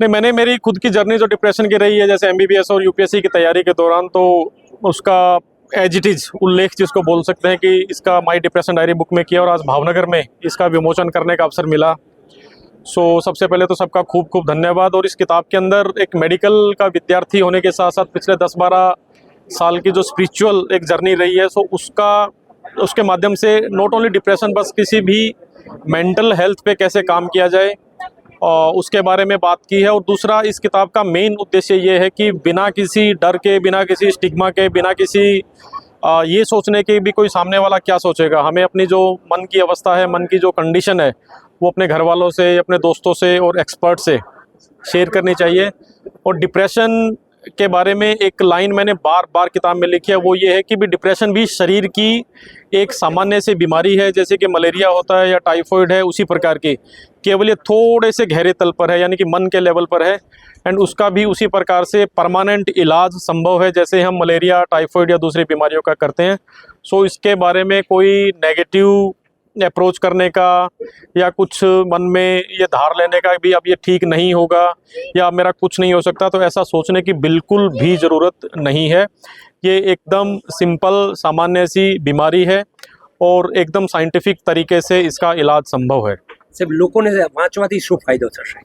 नहीं मैंने मेरी खुद की जर्नी जो डिप्रेशन की रही है जैसे एमबीबीएस और यूपीएससी की तैयारी के दौरान तो उसका एज इट इज़ उल्लेख जिसको बोल सकते हैं कि इसका माई डिप्रेशन डायरी बुक में किया और आज भावनगर में इसका विमोचन करने का अवसर मिला। सो so, सबसे पहले तो सबका खूब खूब धन्यवाद और इस किताब के अंदर एक मेडिकल का विद्यार्थी होने के साथ साथ पिछले 10-12 साल की जो स्पिरिचुअल एक जर्नी रही है सो so उसका उसके माध्यम से नॉट ओनली डिप्रेशन बस किसी भी मेंटल हेल्थ पे कैसे काम किया जाए उसके बारे में बात की है। और दूसरा, इस किताब का मेन उद्देश्य ये है कि बिना किसी डर के, बिना किसी स्टिग्मा के, बिना किसी ये सोचने के भी कोई सामने वाला क्या सोचेगा? हमें अपनी जो मन की अवस्था है, मन की जो कंडीशन है, वो अपने घर वालों से, अपने दोस्तों से और एक्सपर्ट से शेयर करनी चाहिए। और डिप्रेशन के बारे में एक लाइन मैंने बार बार किताब में लिखी है, वो ये है कि भी डिप्रेशन भी शरीर की एक सामान्य से बीमारी है, जैसे कि मलेरिया होता है या टाइफॉइड है, उसी प्रकार की। केवल ये थोड़े से गहरे तल पर है, यानी कि मन के लेवल पर है एंड उसका भी उसी प्रकार से परमानेंट इलाज संभव है, जैसे हम मलेरिया टाइफॉइड या दूसरी बीमारियों का करते हैं। सो इसके बारे में कोई नेगेटिव अप्रोच करने का या कुछ मन में ये धार लेने का भी अब ये ठीक नहीं होगा या मेरा कुछ नहीं हो सकता तो ऐसा सोचने की बिल्कुल भी ज़रूरत नहीं है ये एकदम सिंपल सामान्य सी बीमारी है और एकदम साइंटिफिक तरीके से इसका इलाज संभव है સાહેબ લોકોને વાંચવાથી શું ફાયદો થશે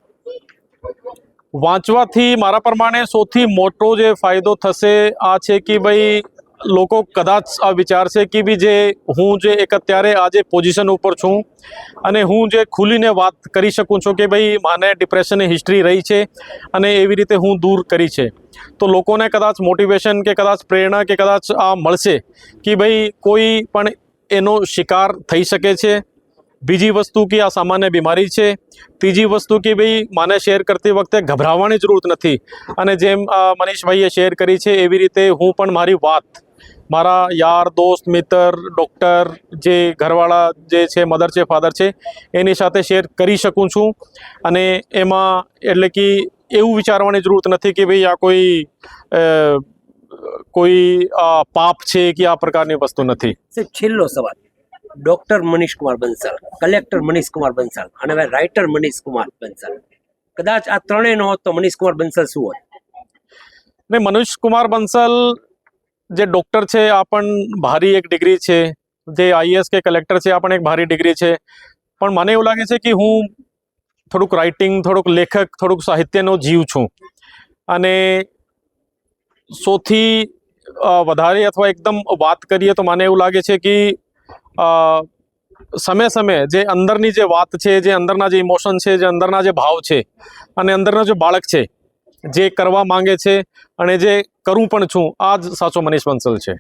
વાંચવાથી મારા પ્રમાણે સૌથી મોટો જે ફાયદો થશે આ છે કે ભાઈ લોકો કદાચ આ વિચારશે કે બી જે હું જે એક અત્યારે આજે પોઝિશન ઉપર છું અને હું જે ખુલીને વાત કરી શકું છું કે ભાઈ મને ડિપ્રેશનની હિસ્ટ્રી રહી છે અને એવી રીતે હું દૂર કરી છે. તો લોકોને કદાચ મોટિવેશન કે કદાચ પ્રેરણા કે કદાચ આ મળશે કે ભાઈ કોઈ પણ એનો શિકાર થઈ શકે છે. બીજી વસ્તુ કે આ સામાન્ય બીમારી છે. ત્રીજી વસ્તુ કે ભાઈ માને શેર કરતી વખતે ગભરાવાની જરૂરત નથી. અને જેમ મનીષભાઈએ શેર કરી છે એવી રીતે હું પણ મારી વાત મારા યાર દોસ્ત મિત્ર ડૉક્ટર જે ઘરવાળા જે છે મધર છે ફાધર છે એની સાથે શેર કરી શકું છું. અને એમાં એટલે કે એવું વિચારવાની જરૂરત નથી કે ભાઈ આ કોઈ કોઈ પાપ છે કે આ પ્રકારની વસ્તુ નથી. છેલ્લો સવાલ. ડૉક્ટર મનીષ કુમાર બંસલ કલેક્ટર મનીષ કુમાર બંસલ અને હવે રાઇટર મનીષ કુમાર બંસલ. કદાચ આ ત્રણેય ન હોત તો મનીષ કુમાર બંસલ શું હોત ને મનુષ કુમાર બંસલ જે ડૉક્ટર છે આ પણ ભારી એક ડિગ્રી છે. જે આઈએસ કે કલેક્ટર છે આ પણ એક ભારી ડિગ્રી છે. પણ મને એવું લાગે છે કે હું થોડુંક રાઇટિંગ થોડુંક લેખક, થોડુંક સાહિત્યનો જીવ છું. અને સૌથી વધારે અથવા એકદમ વાત કરીએ તો મને એવું લાગે છે કે સમય સમયે જે અંદરની જે વાત છે, જે અંદરના જે ઇમોશન છે, જે અંદરના જે ભાવ છે, અને અંદરનો જે બાળક છે જે કરવા માંગે છે અને જે કરું પણ છું, આ જ સાચો મનીષ બંસલ છે.